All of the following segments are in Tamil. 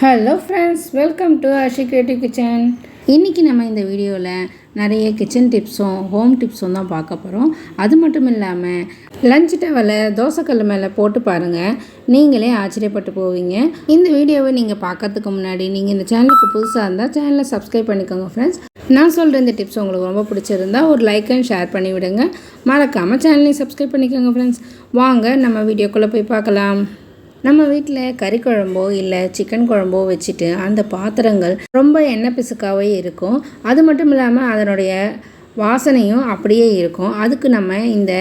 Hello friends welcome to Ashi creative kitchen இன்றைக்கி நம்ம இந்த வீடியோவில் நிறைய கிச்சன் டிப்ஸும் ஹோம் டிப்ஸும் தான் பார்க்க போகிறோம் அது மட்டும் இல்லாமல் லஞ்ச் டவலை தோசைக்கல் மேலே போட்டு பாருங்கள் நீங்களே ஆச்சரியப்பட்டு போவீங்க. இந்த வீடியோவை நீங்கள் பார்க்கறதுக்கு முன்னாடி நீங்கள் இந்த சேனலுக்கு புதுசாக இருந்தால் சேனலை சப்ஸ்கிரைப் பண்ணிக்கோங்க ஃப்ரெண்ட்ஸ் நான் சொல்கிற இந்த டிப்ஸ் உங்களுக்கு ரொம்ப பிடிச்சிருந்தா ஒரு லைக் அண்ட் ஷேர் பண்ணி விடுங்க. மறக்காமல் சேனலையும் சப்ஸ்கிரைப் பண்ணிக்கோங்க ஃப்ரெண்ட்ஸ் வாங்க நம்ம வீடியோக்குள்ளே போய் பார்க்கலாம். நம்ம வீட்டில் கறி குழம்போ இல்லை சிக்கன் குழம்போ வச்சுட்டு அந்த பாத்திரங்கள் ரொம்ப எண்ணெய் பிசுக்காகவே இருக்கும். அது மட்டும் இல்லாமல் அதனுடைய வாசனையும் அப்படியே இருக்கும். அதுக்கு நம்ம இந்த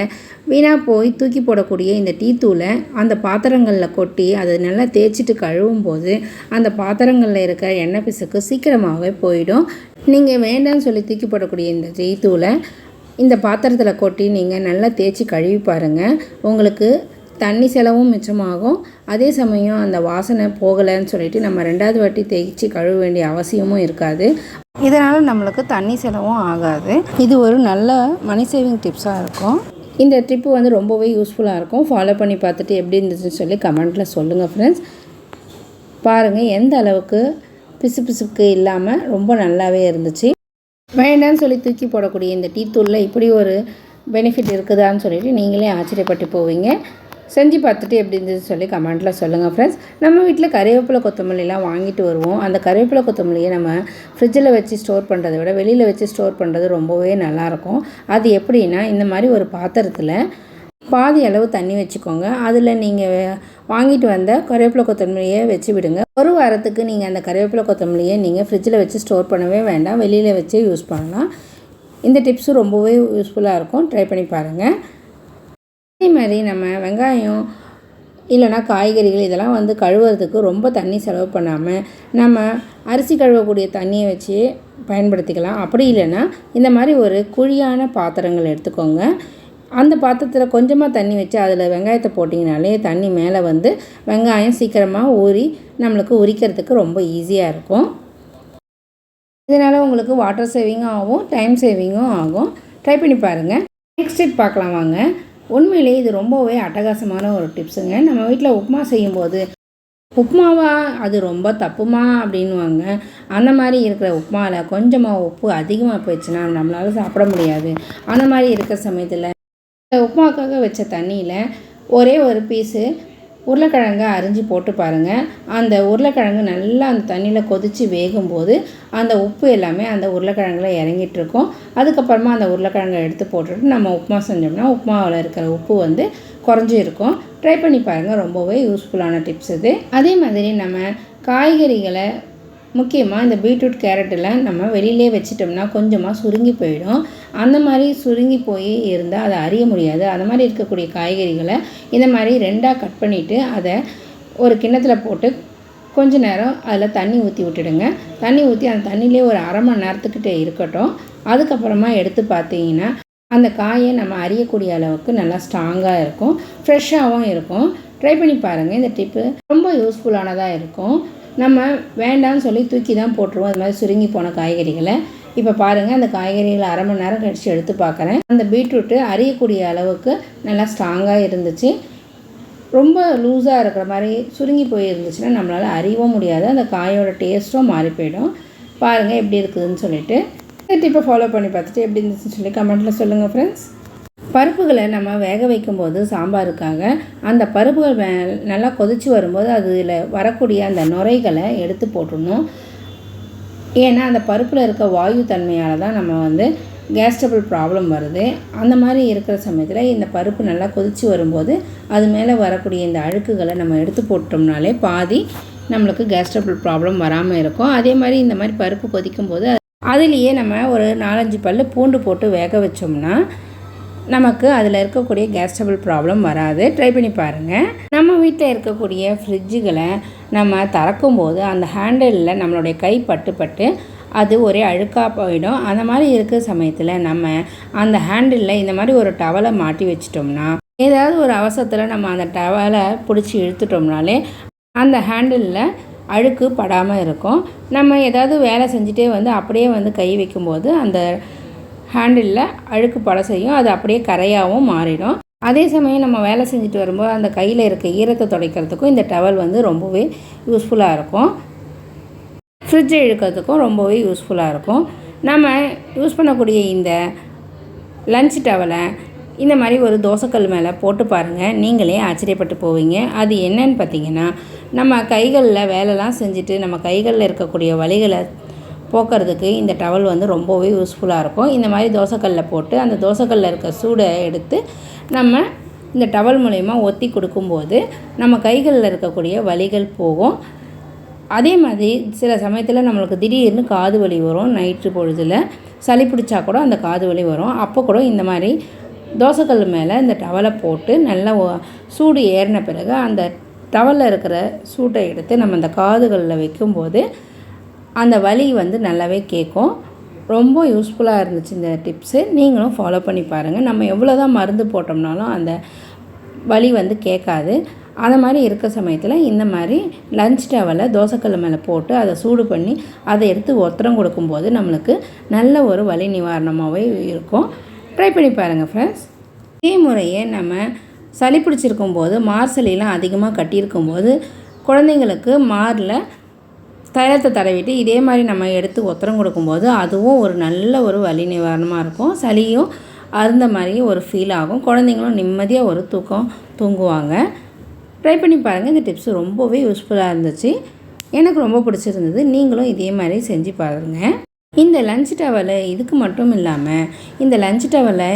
வீணாக போய் தூக்கி போடக்கூடிய இந்த டீ தூளை அந்த பாத்திரங்களில் கொட்டி அதை நல்லா தேய்ச்சிட்டு கழுவும் போது அந்த பாத்திரங்களில் இருக்க எண்ணெய் பிசுக்கு சீக்கிரமாகவே போயிடும். நீங்கள் வேண்டாம்னு சொல்லி தூக்கி போடக்கூடிய இந்த டீ தூளை இந்த பாத்திரத்தில் கொட்டி நீங்கள் நல்லா தேய்ச்சி கழுவி பாருங்கள் உங்களுக்கு தண்ணி செலவும் மிச்சமாகும். அதே சமயம் அந்த வாசனை போகலைன்னு சொல்லிட்டு நம்ம ரெண்டாவது வாட்டி தேய்ச்சி கழுவ வேண்டிய அவசியமும் இருக்காது. இதனால் நம்மளுக்கு தண்ணி செலவும் ஆகாது. இது ஒரு நல்ல மணி சேவிங் டிப்ஸாக இருக்கும். இந்த ட்ரிப்பு வந்து ரொம்பவே யூஸ்ஃபுல்லாக இருக்கும். ஃபாலோ பண்ணி பார்த்துட்டு எப்படி இருந்துச்சுன்னு சொல்லி கமெண்ட்டில் சொல்லுங்கள் ஃப்ரெண்ட்ஸ் பாருங்கள் எந்த அளவுக்கு பிசு பிசுக்கு இல்லாமல் ரொம்ப நல்லாவே இருந்துச்சு. வேண்டாம்னு சொல்லி தூக்கி போடக்கூடிய இந்த டீ தூளில் இப்படி ஒரு பெனிஃபிட் இருக்குதான்னு சொல்லிட்டு நீங்களே ஆச்சரியப்பட்டு போவீங்க. செஞ்சு பார்த்துட்டு எப்படி இருந்துச்சு சொல்லி கமெண்ட்டில் சொல்லுங்கள் ஃப்ரெண்ட்ஸ் நம்ம வீட்டில் கறிவேப்பிலை கொத்தமல்லிலாம் வாங்கிட்டு வருவோம். அந்த கறிவேப்பிலை கொத்தமல்லியை நம்ம ஃப்ரிட்ஜில் வச்சு ஸ்டோர் பண்ணுறதை விட வெளியில் வச்சு ஸ்டோர் பண்ணுறது ரொம்பவே நல்லாயிருக்கும் அது எப்படின்னா இந்த மாதிரி ஒரு பாத்திரத்தில் பாதி அளவு தண்ணி வச்சுக்கோங்க. அதில் நீங்கள் வாங்கிட்டு வந்த கருவேப்பிலை கொத்தமல்லியை வச்சு விடுங்க. ஒரு வாரத்துக்கு நீங்கள் அந்த கருவேப்பிலை கொத்தமல்லியை நீங்கள் ஃப்ரிட்ஜில் வச்சு ஸ்டோர் பண்ணவே வேண்டாம். வெளியில் வச்சு யூஸ் பண்ணலாம். இந்த டிப்ஸும் ரொம்பவே யூஸ்ஃபுல்லாக இருக்கும். ட்ரை பண்ணி பாருங்கள் அதே மாதிரி நம்ம வெங்காயம் இல்லைனா காய்கறிகள் இதெல்லாம் வந்து கழுவுறதுக்கு ரொம்ப தண்ணி செலவு பண்ணாமல் நம்ம அரிசி கழுவக்கூடிய தண்ணியை வச்சு பயன்படுத்திக்கலாம். அப்படி இல்லைன்னா இந்த மாதிரி ஒரு குழியான பாத்திரங்கள் எடுத்துக்கோங்க. அந்த பாத்திரத்தில் கொஞ்சமாக தண்ணி வச்சு அதில் வெங்காயத்தை போட்டிங்கனாலே தண்ணி மேலே வந்து வெங்காயம் சீக்கிரமாக ஊறி நம்மளுக்கு உரிக்கிறதுக்கு ரொம்ப ஈஸியாக இருக்கும். இதனால் உங்களுக்கு வாட்டர் சேவிங்கும் ஆகும் டைம் சேவிங்கும் ஆகும். ட்ரை பண்ணி பாருங்கள் நெக்ஸ்ட் ஸ்டெப் பார்க்கலாம் வாங்க. உண்மையிலேயே இது ரொம்பவே அட்டகாசமான ஒரு டிப்ஸுங்க நம்ம வீட்டில் உப்புமா செய்யும்போது உப்புமாவா? அது ரொம்ப தப்புமா? அப்படின்வாங்க அந்த மாதிரி இருக்கிற உப்புமாவில் கொஞ்சமாக உப்பு அதிகமாக போயிடுச்சுன்னா நம்மளால் சாப்பிட முடியாது. அந்த மாதிரி இருக்கிற சமயத்தில் உப்புமாக்காக வச்ச தண்ணியில் ஒரே ஒரு பீஸு உருளைக்கிழங்கை அரிஞ்சு போட்டு பாருங்கள் அந்த உருளைக்கிழங்கு நல்லா அந்த தண்ணியில் கொதித்து வேகும்போது அந்த உப்பு எல்லாமே அந்த உருளைக்கிழங்குல இறங்கிட்டுருக்கும். அதுக்கப்புறமா அந்த உருளைக்கிழங்கை எடுத்து போட்டுட்டு நம்ம உப்புமா செஞ்சோம்னா உப்புமாவில் இருக்கிற உப்பு வந்து குறைஞ்சி இருக்கும் ட்ரை பண்ணி பாருங்கள் ரொம்பவே யூஸ்ஃபுல்லான டிப்ஸ் இது. அதே மாதிரி நம்ம காய்கறிகளை முக்கியமாக இந்த பீட்ரூட் கேரட்டில் நம்ம வெளியிலே வச்சிட்டோம்னா கொஞ்சமாக சுருங்கி போயிடும். அந்த மாதிரி சுருங்கி போய் இருந்தால் அதை அறிய முடியாது. அந்த மாதிரி இருக்கக்கூடிய காய்கறிகளை இந்த மாதிரி ரெண்டாக கட் பண்ணிவிட்டு அதை ஒரு கிண்ணத்தில் போட்டு கொஞ்ச நேரம் அதில் தண்ணி ஊற்றி விட்டுடுங்க. தண்ணி ஊற்றி அந்த தண்ணியிலே ஒரு அரை மணி நேரத்துக்கிட்டே இருக்கட்டும். அதுக்கப்புறமா எடுத்து பார்த்தீங்கன்னா அந்த காயை நம்ம அறியக்கூடிய அளவுக்கு நல்லா ஸ்ட்ராங்காக இருக்கும். ஃப்ரெஷ்ஷாகவும் இருக்கும். ட்ரை பண்ணி பாருங்கள் இந்த டிப்பு ரொம்ப யூஸ்ஃபுல்லானதாக இருக்கும். நம்ம வேண்டாம்னு சொல்லி தூக்கி தான் போட்டுருவோம். அது மாதிரி சுருங்கி போன காய்கறிகளை. இப்போ பாருங்கள் அந்த காய்கறிகளை அரை மணி நேரம் கழித்து எடுத்து பார்க்குறேன் அந்த பீட்ரூட்டு அறியக்கூடிய அளவுக்கு நல்லா ஸ்ட்ராங்காக இருந்துச்சு. ரொம்ப லூஸாக இருக்கிற மாதிரி சுருங்கி போயிருந்துச்சுன்னா நம்மளால் அறியவும் முடியாது. அந்த காயோட டேஸ்ட்டும் மாறி போயிடும். பாருங்கள் எப்படி இருக்குதுன்னு சொல்லிட்டு. இந்த டிப்பை ஃபாலோ பண்ணி பார்த்துட்டு எப்படி இருந்துச்சுன்னு சொல்லி கமெண்ட்டில் சொல்லுங்கள் ஃப்ரெண்ட்ஸ் பருப்புகளை நம்ம வேக வைக்கும்போது சாம்பாருக்காக அந்த பருப்புகள் வே நல்லா கொதித்து வரும்போது அதில் வரக்கூடிய அந்த நுரைகளை எடுத்து போட்டுடணும். ஏன்னா அந்த பருப்பில் இருக்க வாயு தன்மையால் தான் நம்ம வந்து கேஸ் ப்ராப்ளம் வருது. அந்த மாதிரி இருக்கிற சமயத்தில் இந்த பருப்பு நல்லா கொதித்து வரும்போது அது மேலே வரக்கூடிய இந்த அழுக்குகளை நம்ம எடுத்து போட்டோம்னாலே பாதி நம்மளுக்கு கேஸ்ட்ரபுள் ப்ராப்ளம் வராமல் இருக்கும். அதே மாதிரி இந்த மாதிரி பருப்பு கொதிக்கும் போது அதுலேயே நம்ம ஒரு நாலஞ்சு பல் பூண்டு போட்டு வேக வச்சோம்னா நமக்கு அதில் இருக்கக்கூடிய கேஸ்டபிள் ப்ராப்ளம் வராது. ட்ரை பண்ணி பாருங்கள் நம்ம வீட்டில் இருக்கக்கூடிய ஃப்ரிட்ஜுகளை நம்ம திறக்கும்போது அந்த ஹேண்டிலில் நம்மளுடைய கை பட்டு பட்டு அது ஒரே அழுக்காக போயிடும். அந்த மாதிரி இருக்கிற சமயத்தில் நம்ம அந்த ஹேண்டிலில் இந்த மாதிரி ஒரு டவலை மாட்டி வச்சிட்டோம்னா ஏதாவது ஒரு அவசரத்தில் நம்ம அந்த டவலை பிடிச்சி இழுத்துட்டோம்னாலே அந்த ஹேண்டிலில் அழுக்கு படாமல் இருக்கும். நம்ம ஏதாவது வேலை செஞ்சுட்டே வந்து அப்படியே வந்து கை வைக்கும்போது அந்த ஹேண்டிலில் அழுக்கு பட செய்யும். அது அப்படியே கரையாகவும் மாறிடும். அதே சமயம் நம்ம வேலை செஞ்சுட்டு வரும்போது அந்த கையில் இருக்க ஈரத்தை துடைக்கிறதுக்கும் இந்த டவல் வந்து ரொம்பவே யூஸ்ஃபுல்லாக இருக்கும். ஃப்ரிட்ஜை இழுக்கிறதுக்கும் ரொம்பவே யூஸ்ஃபுல்லாக இருக்கும். நம்ம யூஸ் பண்ணக்கூடிய இந்த லஞ்ச் டவலை இந்த மாதிரி ஒரு தோசைக்கல் மேலே போட்டு பாருங்கள் நீங்களே ஆச்சரியப்பட்டு போவீங்க. அது என்னன்னு பார்த்தீங்கன்னா நம்ம கைகளில் வேலைலாம் செஞ்சுட்டு நம்ம கைகளில் இருக்கக்கூடிய வலிகளை போக்குறதுக்கு இந்த டவல் வந்து ரொம்பவே யூஸ்ஃபுல்லாக இருக்கும். இந்த மாதிரி தோசைக்கல்லில் போட்டு அந்த தோசைக்கல்லில் இருக்க சூடை எடுத்து நம்ம இந்த டவல் மூலயமா ஒத்தி கொடுக்கும்போது நம்ம கைகளில் இருக்கக்கூடிய வலிகள் போகும். அதே மாதிரி சில சமயத்தில் நம்மளுக்கு திடீர்னு காது வலி வரும் நைட்டு பொழுதில். சளி பிடிச்சா கூட அந்த காது வலி வரும். அப்போ கூட இந்த மாதிரி தோசைக்கல் மேலே இந்த டவலை போட்டு நல்லா சூடு ஏறின பிறகு அந்த டவலில் இருக்கிற சூட்டை எடுத்து நம்ம அந்த காதுகளில் வைக்கும்போது அந்த வலி வந்து நல்லாவே கேட்கும். ரொம்ப யூஸ்ஃபுல்லாக இருந்துச்சு இந்த டிப்ஸு நீங்களும் ஃபாலோ பண்ணி பாருங்கள் நம்ம எவ்வளோ தான் மருந்து போட்டோம்னாலும் அந்த வலி வந்து கேட்காது. அந்த மாதிரி இருக்க சமயத்தில் இந்த மாதிரி லஞ்ச் டவலை தோசைக்கல் மேலே போட்டு அதை சூடு பண்ணி அதை எடுத்து ஒத்தரம் கொடுக்கும்போது நம்மளுக்கு நல்ல ஒரு வலி நிவாரணமாகவே இருக்கும். ட்ரை பண்ணி பாருங்கள் ஃப்ரெண்ட்ஸ் இதே முறையே நம்ம சளி பிடிச்சிருக்கும் போது மார் அதிகமாக கட்டியிருக்கும் போது குழந்தைங்களுக்கு மாரில் தைலத்தை தடவிட்டு இதே மாதிரி நம்ம எடுத்து ஒத்தரம் கொடுக்கும்போது அதுவும் ஒரு நல்ல ஒரு வலி நிவாரணமாக இருக்கும். சளியும் அருந்த மாதிரி ஒரு ஃபீல் ஆகும். குழந்தைங்களும் நிம்மதியாக ஒரு தூக்கம் தூங்குவாங்க. ட்ரை பண்ணி பாருங்கள் இந்த டிப்ஸ் ரொம்பவே யூஸ்ஃபுல்லாக இருந்துச்சு. எனக்கு ரொம்ப பிடிச்சிருந்தது. நீங்களும் இதே மாதிரி செஞ்சு பாருங்கள் இந்த லஞ்ச் டவலை இதுக்கு மட்டும் இல்லாமல் இந்த லஞ்ச் டவலை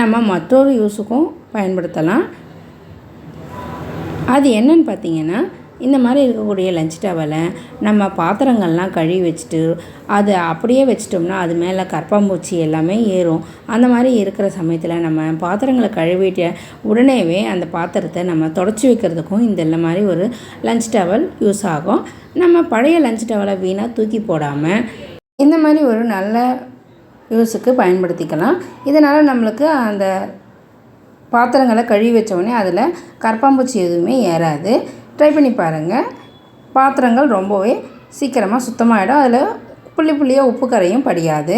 நம்ம மற்றொரு யூஸுக்கும் பயன்படுத்தலாம். அது என்னன்னு பார்த்தீங்கன்னா இந்த மாதிரி இருக்கக்கூடிய லஞ்ச் டவலை நம்ம பாத்திரங்கள்லாம் கழுவி வச்சுட்டு அதை அப்படியே வச்சிட்டோம்னா அது மேலே கற்பாம்பூச்சி எல்லாமே ஏறும். அந்த மாதிரி இருக்கிற சமயத்தில் நம்ம பாத்திரங்களை கழுவிட்ட உடனேவே அந்த பாத்திரத்தை நம்ம தொடச்சி வைக்கிறதுக்கும் இந்த மாதிரி ஒரு லஞ்ச் டவல் யூஸ் ஆகும். நம்ம பழைய லஞ்ச் டவலை வீணாக தூக்கி போடாமல் இந்த மாதிரி ஒரு நல்ல யூஸுக்கு பயன்படுத்திக்கலாம். இதனால் நம்மளுக்கு அந்த பாத்திரங்களை கழுவி வச்சோடனே அதில் கற்பாம்பூச்சி எதுவுமே ஏறாது. ட்ரை பண்ணி பாருங்கள் பாத்திரங்கள் ரொம்பவே சீக்கிரமாக சுத்தமாகிடும் அதில் புள்ளி புள்ளியாக உப்பு கரையும் படியாது.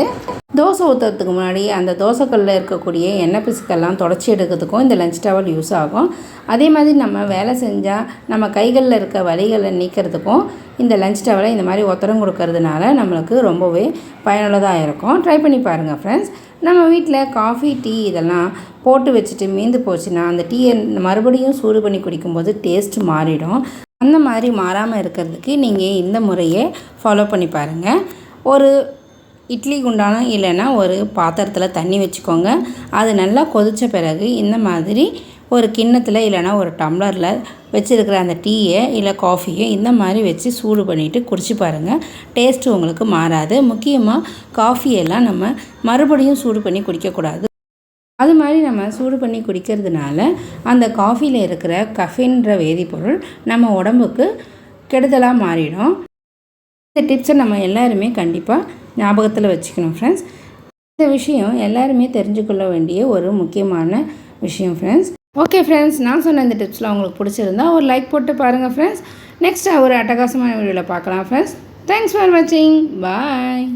தோசை ஊற்றுறதுக்கு முன்னாடி அந்த தோசைக்கல்லில் இருக்கக்கூடிய எண்ணெய் பிசுக்கெல்லாம் தொடச்சி எடுக்கிறதுக்கும் இந்த லஞ்ச் டவல் யூஸ் ஆகும். அதே மாதிரி நம்ம வேலை செஞ்சால் நம்ம கைகளில் இருக்க வலிகளை நீக்கிறதுக்கும் இந்த லஞ்ச் டவலை இந்த மாதிரி ஒத்தரம் கொடுக்கறதுனால நம்மளுக்கு ரொம்பவே பயனுள்ளதாக இருக்கும். ட்ரை பண்ணி பாருங்கள் ஃப்ரெண்ட்ஸ் நம்ம வீட்டில் காஃபி டீ இதெல்லாம் போட்டு வச்சுட்டு மீந்து போச்சுன்னா அந்த டீயை மறுபடியும் சூடு பண்ணி குடிக்கும்போது டேஸ்ட் மாறிடும். அந்த மாதிரி மாறாமல் இருக்கிறதுக்கு நீங்கள் இந்த முறையை ஃபாலோ பண்ணி பாருங்கள் ஒரு இட்லி குண்டானம் இல்லைன்னா ஒரு பாத்திரத்தில் தண்ணி வச்சுக்கோங்க. அது நல்லா கொதித்த பிறகு இந்த மாதிரி ஒரு கிண்ணத்தில் இல்லைன்னா ஒரு டம்ளரில் வச்சுருக்கிற அந்த டீயை இல்லை காஃபியை இந்த மாதிரி வச்சு சூடு பண்ணிவிட்டு குடிச்சு பாருங்கள் டேஸ்ட்டு உங்களுக்கு மாறாது. முக்கியமாக காஃபியெல்லாம் நம்ம மறுபடியும் சூடு பண்ணி குடிக்கக்கூடாது. அது மாதிரி நம்ம சூடு பண்ணி குடிக்கிறதுனால அந்த காஃபியில் இருக்கிற கஃபின்ற வேதிப்பொருள் நம்ம உடம்புக்கு கெடுதலாக மாறிடும். இந்த டிப்ஸை நம்ம எல்லாருமே கண்டிப்பாக ஞாபகத்தில் வச்சுக்கணும் ஃப்ரெண்ட்ஸ் இந்த விஷயம் எல்லாருமே தெரிஞ்சுக்கொள்ள வேண்டிய ஒரு முக்கியமான விஷயம் ஃப்ரெண்ட்ஸ் ஓகே ஃப்ரெண்ட்ஸ் நான் சொன்ன இந்த டிப்ஸ்லாம் உங்களுக்கு பிடிச்சிருந்தா ஒரு லைக் போட்டு பாருங்கள் ஃப்ரெண்ட்ஸ் நெக்ஸ்ட் ஒரு அட்டகாசமான வீடியோவில் பார்க்கலாம் ஃப்ரெண்ட்ஸ் தேங்க்ஸ் ஃபார் வாட்சிங் பாய்